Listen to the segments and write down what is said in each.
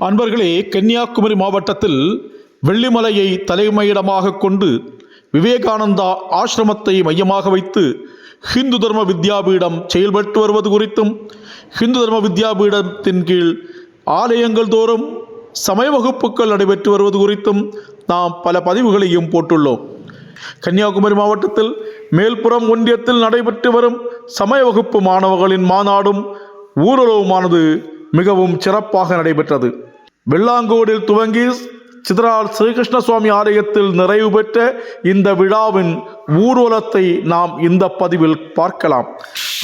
அன்பர்களே கன்னியாகுமரி மாவட்டத்தில் வெள்ளிமலையை தலைமையிடமாக கொண்டு விவேகானந்தா ஆசிரமத்தை மையமாக வைத்து ஹிந்து தர்ம வித்யாபீடம் செயல்பட்டு வருவது குறித்தும் ஹிந்து தர்ம வித்யாபீடத்தின் கீழ் ஆலயங்கள் தோறும் சமய வகுப்புகள் நடைபெற்று வருவது குறித்தும் நாம் பல பதிவுகளையும் போட்டுள்ளோம். கன்னியாகுமரி மாவட்டத்தில் மேல்புறம் ஒன்றியத்தில் நடைபெற்று வரும் சமய வகுப்பு மாணவர்களின் மாநாடும் ஊரலவுமானது மிகவும் சிறப்பாக நடைபெற்றது. வெள்ளாங்கோடில் துவங்கி சிதறால் ஸ்ரீகிருஷ்ண சுவாமி ஆலயத்தில் நிறைவு பெற்ற இந்த விழாவின் ஊர்வலத்தை நாம் இந்த பதிவில் பார்க்கலாம்.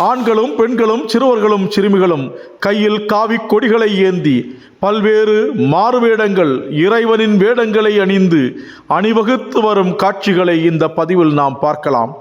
ஆண்களும் பெண்களும் சிறுவர்களும் சிறுமிகளும் கையில் காவி கொடிகளை ஏந்தி பல்வேறு மாறுவேடங்கள் இறைவனின் வேடங்களை அணிந்து அணிவகுத்து வரும் காட்சிகளை இந்த பதிவில் நாம் பார்க்கலாம்.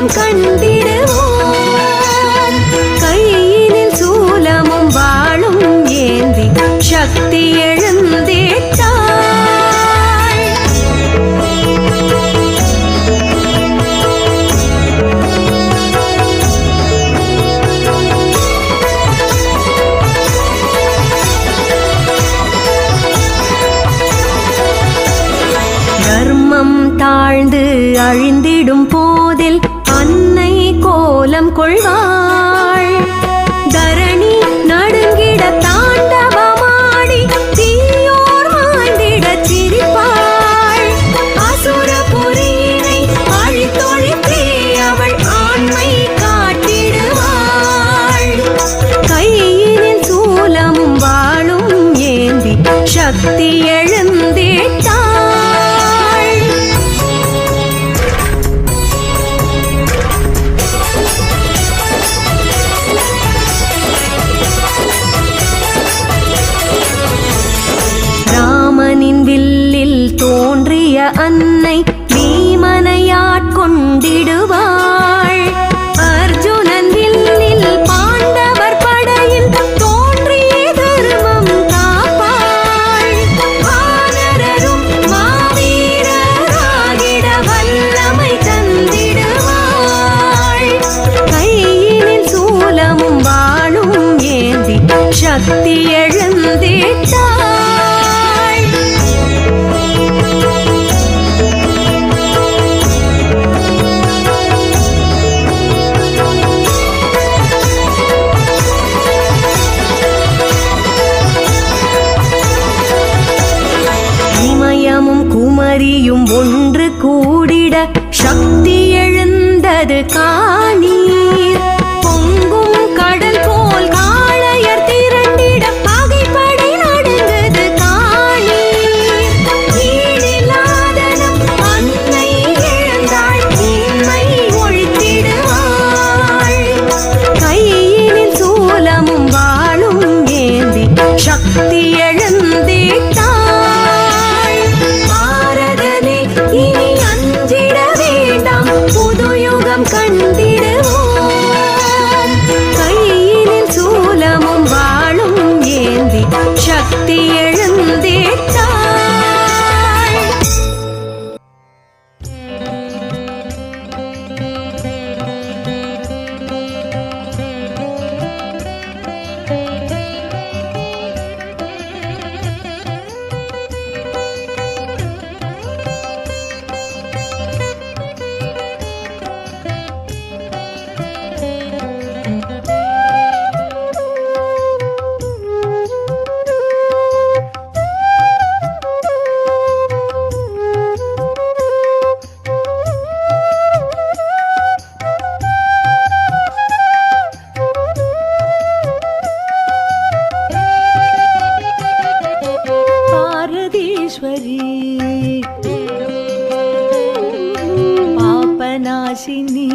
புது கண்டிடுவோம். கையினில் சூலமும் வாழும் ஏந்தி சக்தி எழுந்திட்டாள் தாழ்ந்து அழிந்திடும் போ கோலம் கொள்வாள். தரணி நடுங்கிட தாண்டவமாடி தீயோர் மாய்ந்திட சிரிப்பாள். அசுரபுரியினை அழித்தொழித்தே அவள் ஆண்மை காட்டிடுவாள். கையினில் சூலமும் ஏந்தி அன்னை பீமனையாட்கொண்டிடுவாள் அர்ஜுனன் வில்லில் பாண்டவர் படையில் தோன்றிய தர்மம் காப்பாள். வானரரும் மாவீரராகிட வல்லமை தந்திடுவாள். கையினில் சூலமும் வாழும் ஏந்தி சக்தி பரமேஸ்வரி பாபநாசினி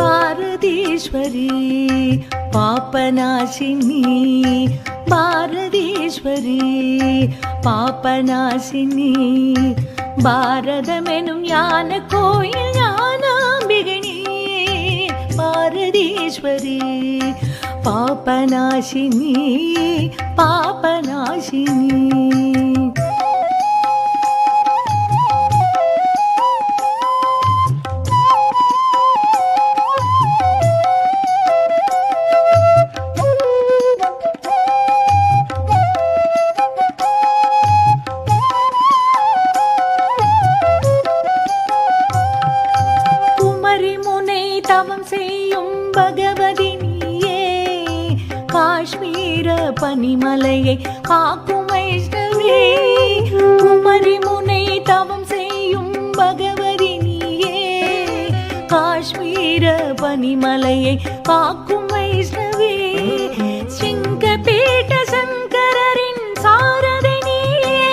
பாரதீஸ்வரி பாபநாசினி பாரதீஸ்வரி பாபநாசினி பாரதமெனும் யான கோயில் ஞானாம்பிகனி பாரதீஸ்வரி பாபநாசினி பாபநாசினி குமரி முனை தவம் செய்யும் பகவதி பனிமலையை காக்கும் வைஷ்ணவே குமரி முனை தவம் செய்யும் பகவதி நீயே. காஷ்மீர பனிமலையை காக்கும் வைஷ்ணவே சிங்கபீட்ட சங்கரின் சாரதி நீயே.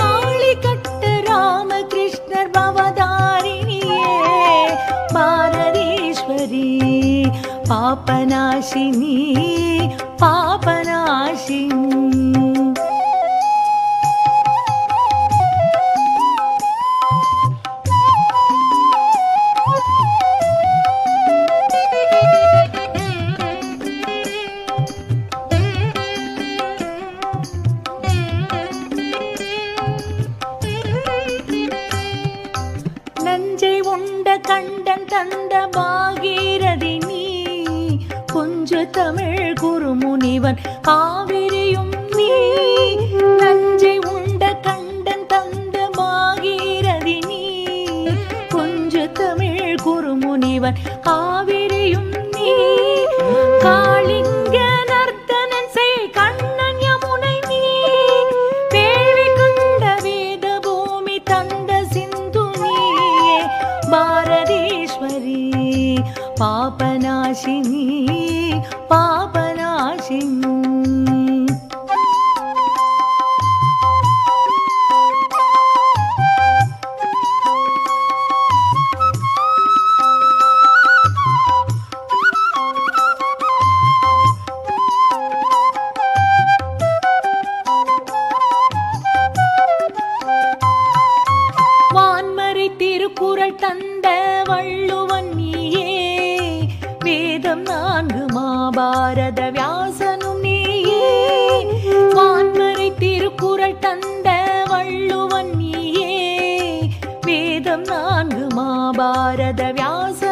காளி கட்ட ராமகிருஷ்ணர் பவதாரிணியே பாரதீஸ்வரி பாபநாசினி पापनाशिनी। தமிழ் குருமுனிவன். காவிரியும் நீ திருக்குறள் தந்த வள்ளுவன் நீயே. வேதம் நான்கு மாபாரத வியாசனும் நீயே. வான்மறை திருக்குறள் தந்த வள்ளுவன் நீயே. வேதம் நான்கு மாபாரத வியாச